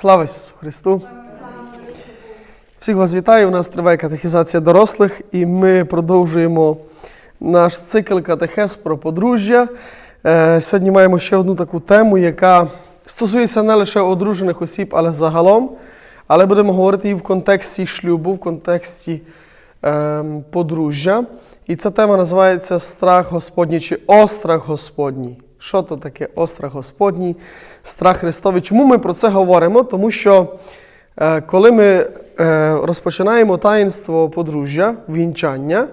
Слава Ісусу Христу! Всіх вас вітаю. У нас триває катехізація дорослих, і ми продовжуємо наш цикл катехез про подружжя. Е, Сьогодні маємо ще одну таку тему, яка стосується не лише одружених осіб, але загалом. Але будемо говорити і в контексті шлюбу, в контексті е, подружжя. І ця тема називається Страх Господній чи острах Господній. Що то таке острах Господній, страх Христовий? Чому ми про це говоримо? Тому що е, коли ми е, розпочинаємо таїнство подружжя, вінчання,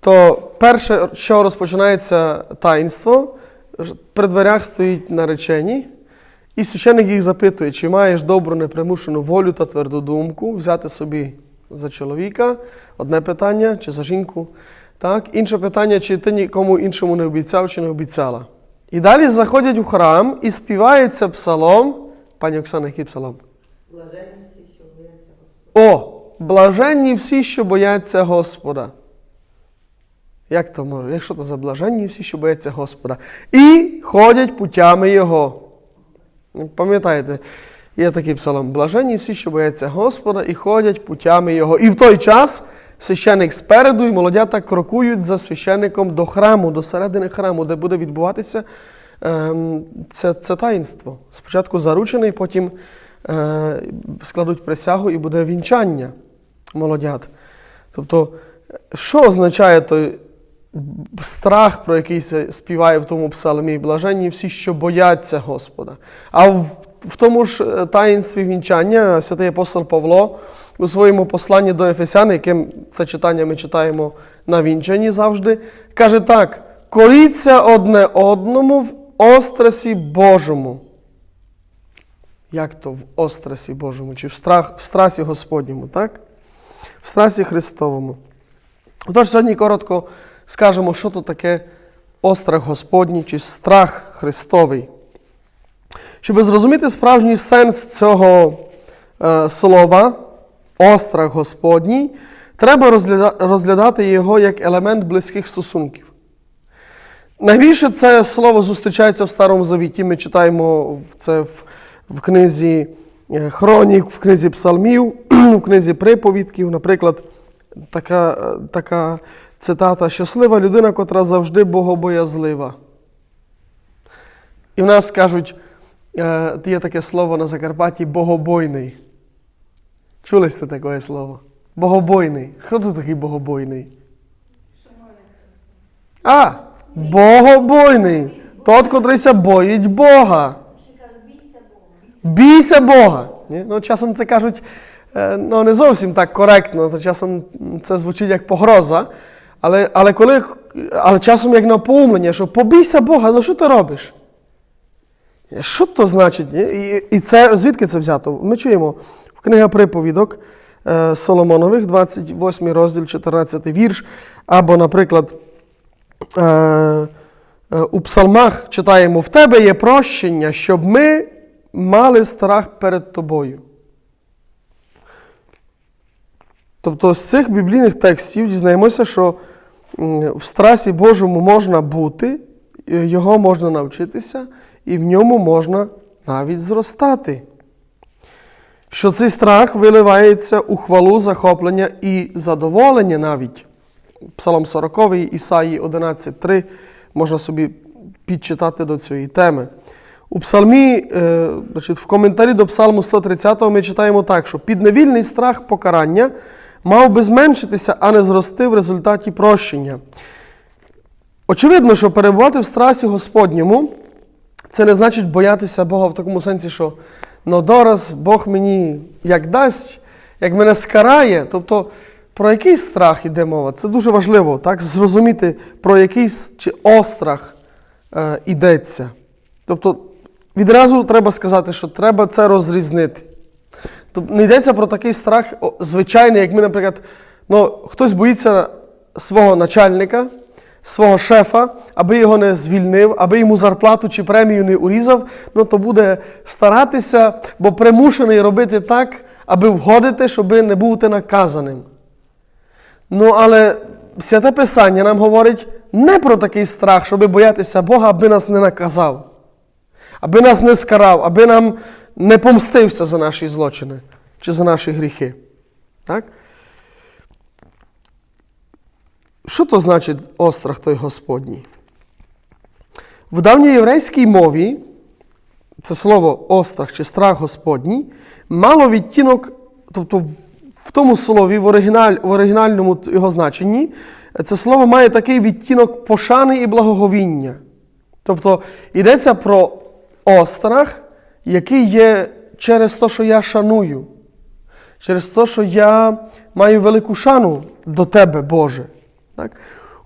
то перше, що розпочинається таїнство, при дверях стоїть наречені, і священник їх запитує, чи маєш добру непримушену волю та тверду думку взяти собі за чоловіка одне питання, чи за жінку. Так? Інше питання, чи ти нікому іншому не обіцяв чи не обіцяла. І далі заходять у храм і співається псалом. Пані Оксана, який псалом? Блаженні всі, що бояться Господа. О, блаженні всі, що бояться Господа. Як то може? Якщо то за блаженні всі, що бояться Господа. І ходять путями Його. Ну, Пам'ятаєте, є такий псалом. Блаженні всі, що бояться Господа, і ходять путями Його. І в той час священик спереду і молодята крокують за священником до храму, до середини храму, де буде відбуватися ем, це, це таїнство. Спочатку заручений, потім е, складуть присягу і буде вінчання молодят. Тобто, що означає той страх, про який співає в тому псалмі, блаженні всі, що бояться Господа. А в, в тому ж е, таїнстві вінчання святий апостол Павло у своєму посланні до Ефесян, яким це читання ми читаємо на вінчанні завжди, каже так: коріться одне одному в острасі Божому. Як то в острасі Божому, чи в, страх, в страсі Господньому, так? В страсі Христовому. Отож, сьогодні коротко скажемо, що то таке острах Господній чи страх Христовий. Щоб зрозуміти справжній сенс цього е, слова, острах Господній, треба розглядати його як елемент близьких стосунків. Найбільше це слово зустрічається в Старому Завіті. Ми читаємо це в, в книзі е, Хронік, в книзі Псалмів, в книзі приповідків. Наприклад, така, е, така цитата: Щаслива людина, котра завжди богобоязлива. І в нас кажуть, е, є таке слово на Закарпатті богобойний. Чули сте таке слово? Богобойний. Хто тут такий богобойний? А, богобойний. Тот, котрийся боїть Бога. Бійся Бога. Ні? Ну, часом це кажуть е, ну, не зовсім так коректно, то часом це звучить як погроза. Але, але, коли, але часом як напоумлення, що побійся Бога, ну що ти робиш? Що то значить? І, і це звідки це взято? Ми чуємо книга приповідок е, Соломонових, 28 розділ, 14 вірш, або, наприклад, е, е, у псалмах читаємо: в тебе є прощення, щоб ми мали страх перед тобою. Тобто з цих біблійних текстів дізнаємося, що в страсі Божому можна бути, його можна навчитися, і в ньому можна навіть зростати. Що цей страх виливається у хвалу, захоплення і задоволення навіть. Псалом 40, Ісаї 11.3 можна собі підчитати до цієї теми. У псалмі, е, значить, в коментарі до Псалму 130 ми читаємо так, що підневільний страх покарання мав би зменшитися, а не зрости в результаті прощення. Очевидно, що перебувати в страсі Господньому це не значить боятися Бога в такому сенсі, що ну дораз Бог мені як дасть, як мене скарає. Тобто про який страх іде мова? Це дуже важливо, так? Зрозуміти, про який чи острах е, йдеться. Тобто відразу треба сказати, що треба це розрізнити. Тобто не йдеться про такий страх звичайний, як ми, наприклад, ну, хтось боїться свого начальника, свого шефа, аби його не звільнив, аби йому зарплату чи премію не урізав, ну то буде старатися, бо примушений робити так, аби вгодити, щоб не бути наказаним. Ну, але святе Писання нам говорить не про такий страх, щоб боятися Бога, аби нас не наказав, аби нас не скарав, аби нам не помстився за наші злочини чи за наші гріхи. Так? Що то значить острах той Господній? В давньоєврейській мові це слово острах чи страх Господній мало відтінок, тобто в- тому слові, в, оригіналь, в оригінальному його значенні, це слово має такий відтінок пошани і благоговіння. Тобто йдеться про острах, який є через те, що я шаную, через те, що я маю велику шану до Тебе, Боже. Так?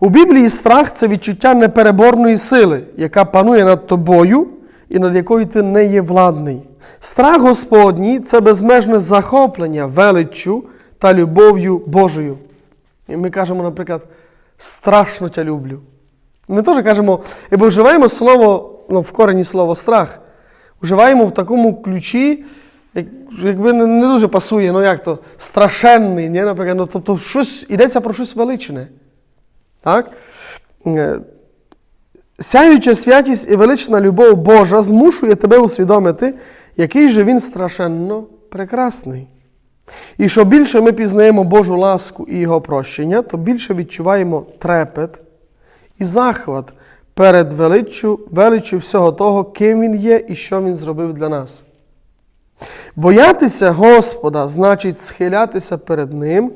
У Біблії страх це відчуття непереборної сили, яка панує над тобою і над якою ти не є владний. Страх Господній це безмежне захоплення величчю та любов'ю Божою. І ми кажемо, наприклад, страшно тя люблю. Ми теж кажемо, якби вживаємо слово, ну, в корені слово страх, вживаємо в такому ключі, як, якби не дуже пасує, ну як то, страшенний, ні? наприклад, ну, тобто щось, йдеться про щось величне. Так? Е, Сяюча святість і велична любов Божа змушує тебе усвідомити, який же він страшенно прекрасний. І що більше ми пізнаємо Божу ласку і Його прощення, то більше відчуваємо трепет і захват перед величчю, величчю всього того, ким Він є і що Він зробив для нас. Боятися Господа значить схилятися перед Ним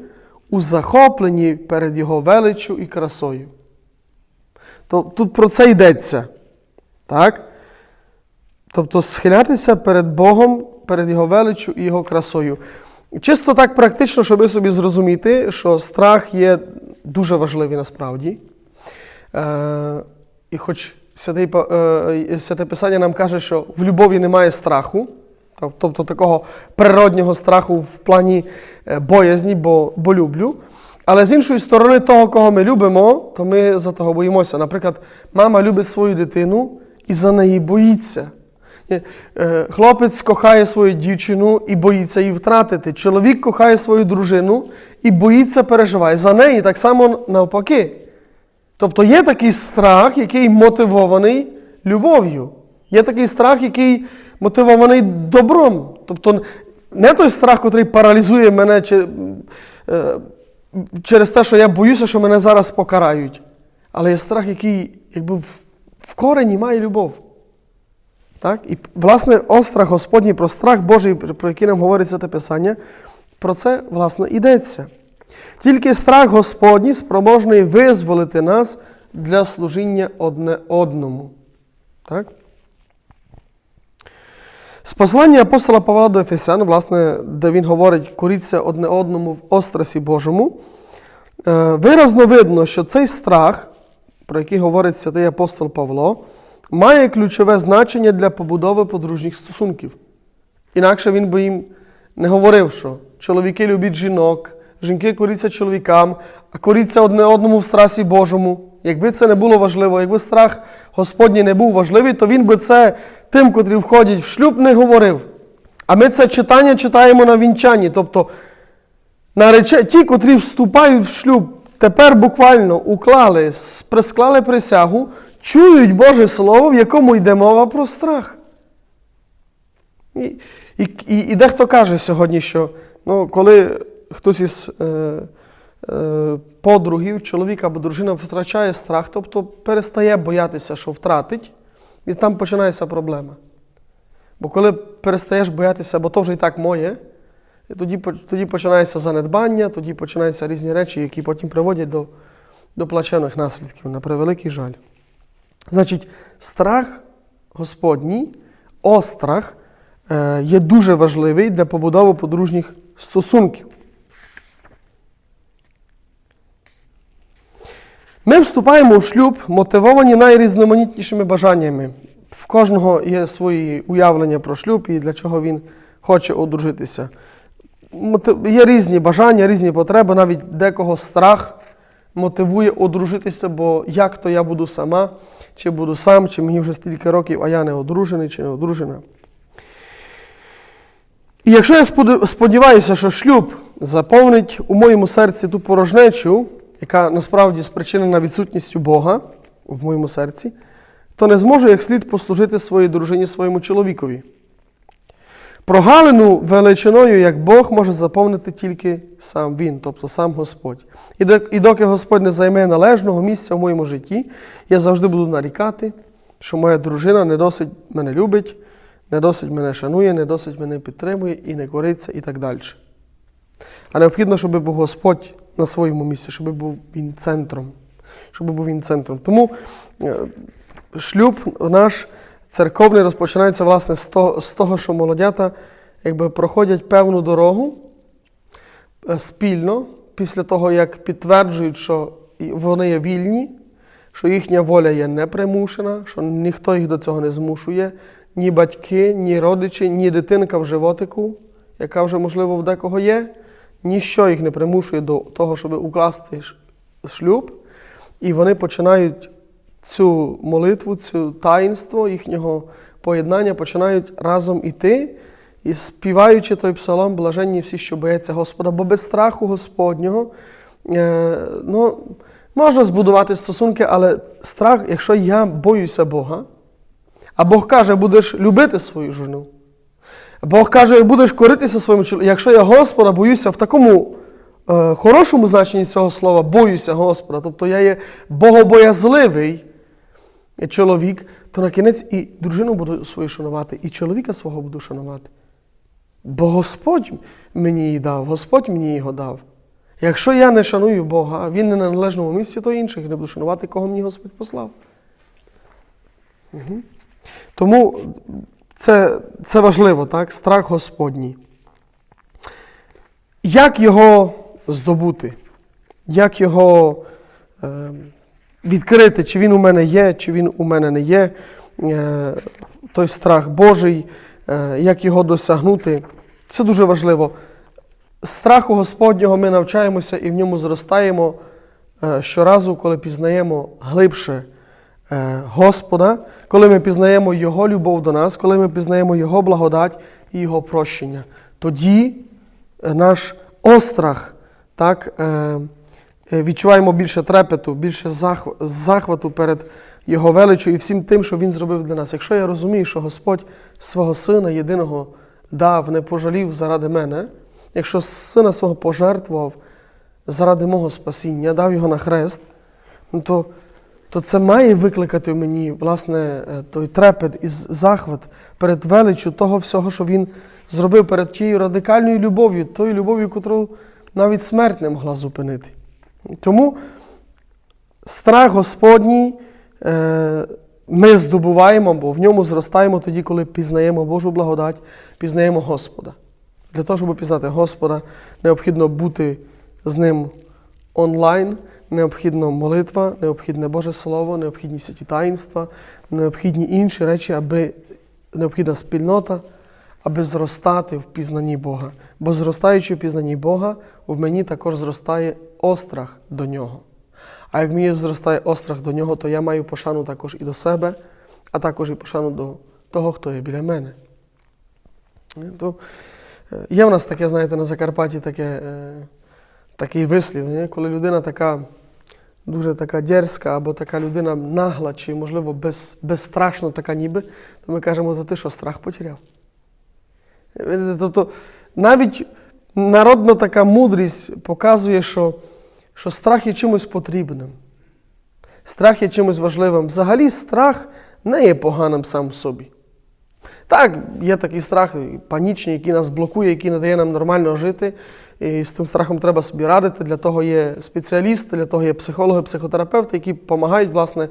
у захопленні перед Його величчю і красою. То тут про це йдеться. Так? Тобто схилятися перед Богом, перед Його величчю і Його красою. Чисто так практично, щоб ви собі зрозуміти, що страх є дуже важливий насправді. Е, і хоч Святий, Па- е, Святе Писання нам каже, що в любові немає страху, тобто такого природнього страху в плані е, боязні, бо, бо люблю. Але з іншої сторони, того, кого ми любимо, то ми за того боїмося. Наприклад, мама любить свою дитину і за неї боїться. Е, Хлопець кохає свою дівчину і боїться її втратити. Чоловік кохає свою дружину і боїться, переживає за неї так само навпаки. Тобто є такий страх, який мотивований любов'ю. Є такий страх, який мотивований добром. Тобто не той страх, який паралізує мене е, через те, що я боюся, що мене зараз покарають. Але є страх, який якби в корені має любов. Так? І, власне, острах Господній про страх Божий, про який нам говориться те Писання, про це, власне, йдеться. Тільки страх Господній спроможний визволити нас для служіння одне одному. Так? З послання апостола Павла до Ефесян, власне, де він говорить, коріться одне одному в острасі Божому, е, виразно видно, що цей страх, про який говорить святий апостол Павло, має ключове значення для побудови подружніх стосунків. Інакше він би їм не говорив, що чоловіки люблять жінок, жінки коріться чоловікам, а коріться одне одному в страсі Божому. Якби це не було важливо, якби страх Господній не був важливий, то він би це тим, котрі входять в шлюб, не говорив. А ми це читання читаємо на вінчанні. Тобто нарече, ті, котрі вступають в шлюб, тепер буквально уклали, присклали присягу, чують Боже Слово, в якому йде мова про страх. І, і, і, і дехто каже сьогодні, що ну, коли хтось із е, е, подругів, чоловік або дружина втрачає страх, тобто перестає боятися, що втратить, і там починається проблема. Бо коли перестаєш боятися, бо то вже і так моє, і тоді, тоді починається занедбання, тоді починаються різні речі, які потім приводять до, до плачевних наслідків, на превеликий жаль. Значить, страх Господній, острах е, є дуже важливий для побудови подружніх стосунків. Ми вступаємо у шлюб, мотивовані найрізноманітнішими бажаннями. В кожного є свої уявлення про шлюб і для чого він хоче одружитися. Є різні бажання, різні потреби, навіть декого страх мотивує одружитися, бо як то я буду сама, чи буду сам, чи мені вже стільки років, а я не одружений чи не одружена. І якщо я сподіваюся, що шлюб заповнить у моєму серці ту порожнечу, яка насправді спричинена відсутністю Бога в моєму серці, то не зможу як слід послужити своїй дружині, своєму чоловікові. Прогалину величиною, як Бог може заповнити тільки сам Він, тобто сам Господь. І док- І доки Господь не займе належного місця в моєму житті, я завжди буду нарікати, що моя дружина не досить мене любить, не досить мене шанує, не досить мене підтримує і не кориться, і так далі. А необхідно, щоб Господь на своєму місці, щоб був він центром. Щоб був він центром. Тому е, шлюб наш церковний розпочинається власне з того, з того, що молодята якби, проходять певну дорогу е, спільно, після того, як підтверджують, що вони є вільні, що їхня воля є непримушена, що ніхто їх до цього не змушує, ні батьки, ні родичі, ні дитинка в животику, яка вже, можливо, в декого є, ніщо їх не примушує до того, щоб укласти шлюб. І вони починають цю молитву, цю таїнство їхнього поєднання, починають разом іти і співаючи той псалом, блаженні всі, що бояться Господа, бо без страху Господнього е, ну, можна збудувати стосунки, але страх, якщо я боюся Бога, а Бог каже, будеш любити свою жону. Бог каже, будеш коритися своєму чоловіку. Якщо я Господа боюся в такому е, хорошому значенні цього слова, боюся Господа, тобто я є богобоязливий чоловік, то на кінець і дружину буду свою шанувати, і чоловіка свого буду шанувати. Бо Господь мені її дав, Господь мені його дав. Якщо я не шаную Бога, він не на належному місці, то інших не буду шанувати, кого мені Господь послав. Мгм. Тому це, це важливо, так? Страх Господній. Як його здобути? Як його е, відкрити, чи він у мене є, чи він у мене не є? Е, той страх Божий, е, як його досягнути? Це дуже важливо. Страху Господнього ми навчаємося і в ньому зростаємо е, щоразу, коли пізнаємо глибше Господа, коли ми пізнаємо Його любов до нас, коли ми пізнаємо Його благодать і Його прощення. Тоді е, наш острах, так, е, е, відчуваємо більше трепету, більше захвату перед Його величю і всім тим, що Він зробив для нас. Якщо я розумію, що Господь свого Сина єдиного дав, не пожалів заради мене, якщо сина свого пожертвував заради мого спасіння, дав його на хрест, ну то, то це має викликати в мені власне е, той трепет і захват перед величчю того всього, що він зробив перед тією радикальною любов'ю, тою любов'ю, котру навіть смерть не могла зупинити. Тому страх Господній е, ми здобуваємо, бо в ньому зростаємо тоді, коли пізнаємо Божу благодать, пізнаємо Господа. Для того, щоб пізнати Господа, необхідно бути з ним онлайн, необхідна молитва, необхідне Боже Слово, необхідні святі таїнства, необхідні інші речі, аби необхідна спільнота, аби зростати в пізнанні Бога. Бо зростаючи в пізнанні Бога, в мені також зростає острах до нього. А як мені зростає острах до нього, то я маю пошану також і до себе, а також і пошану до того, хто є біля мене. Е, То е, є в нас таке, знаєте, на Закарпатті таке, е, такий вислів, коли людина така дуже така дерзка, або така людина нагла, чи, можливо, без, безстрашна така ніби, то ми кажемо, то ти що, страх потеряв? Тобто навіть народна така мудрість показує, що, що страх є чимось потрібним. Страх є чимось важливим. Взагалі, страх не є поганим сам в собі. Так, є такий страх панічний, який нас блокує, який не дає нам нормально жити. І з тим страхом треба собі радити. Для того є спеціалісти, для того є психологи, психотерапевти, які допомагають власне,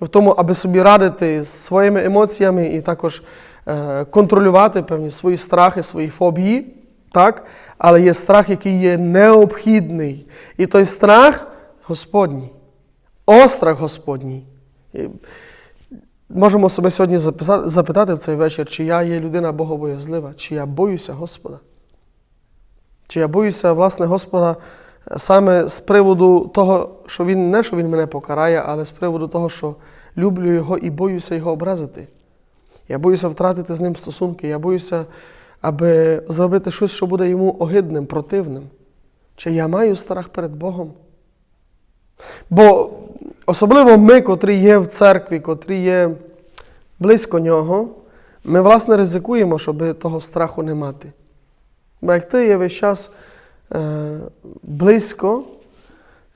в тому, аби собі радити з своїми емоціями і також е, контролювати певні свої страхи, свої фобії. Так? Але є страх, який є необхідний. І той страх Господній, острах Господній. Можемо себе сьогодні запитати в цей вечір, чи я є людина богобоязлива, чи я боюся Господа. Чи я боюся, власне, Господа е, саме з приводу того, що Він не що Він мене покарає, але з приводу того, що люблю Його і боюся Його образити. Я боюся втратити з ним стосунки, я боюся, аби зробити щось, що буде йому огидним, противним. Чи я маю страх перед Богом? Бо особливо ми, котрі є в церкві, котрі є близько нього, ми, власне, ризикуємо, щоб того страху не мати. Бо як ти є весь час е, близько,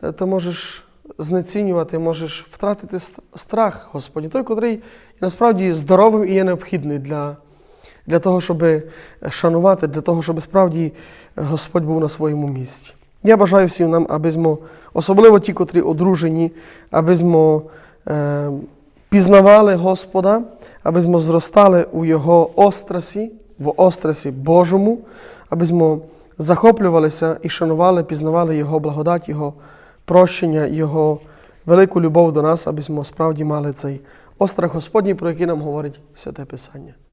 е, то можеш знецінювати, можеш втратити страх Господній, той, котрий насправді здоровим і є необхідний для, для того, щоб шанувати, для того, щоб справді Господь був на своєму місці. Я бажаю всім нам, аби змо, особливо ті, котрі одружені, аби змо е, пізнавали Господа, аби змо зростали у Його острасі, в острасі Божому, аби змо захоплювалися і шанували, пізнавали Його благодать, Його прощення, Його велику любов до нас, аби ми справді мали цей острах Господній, про який нам говорить Святе Писання.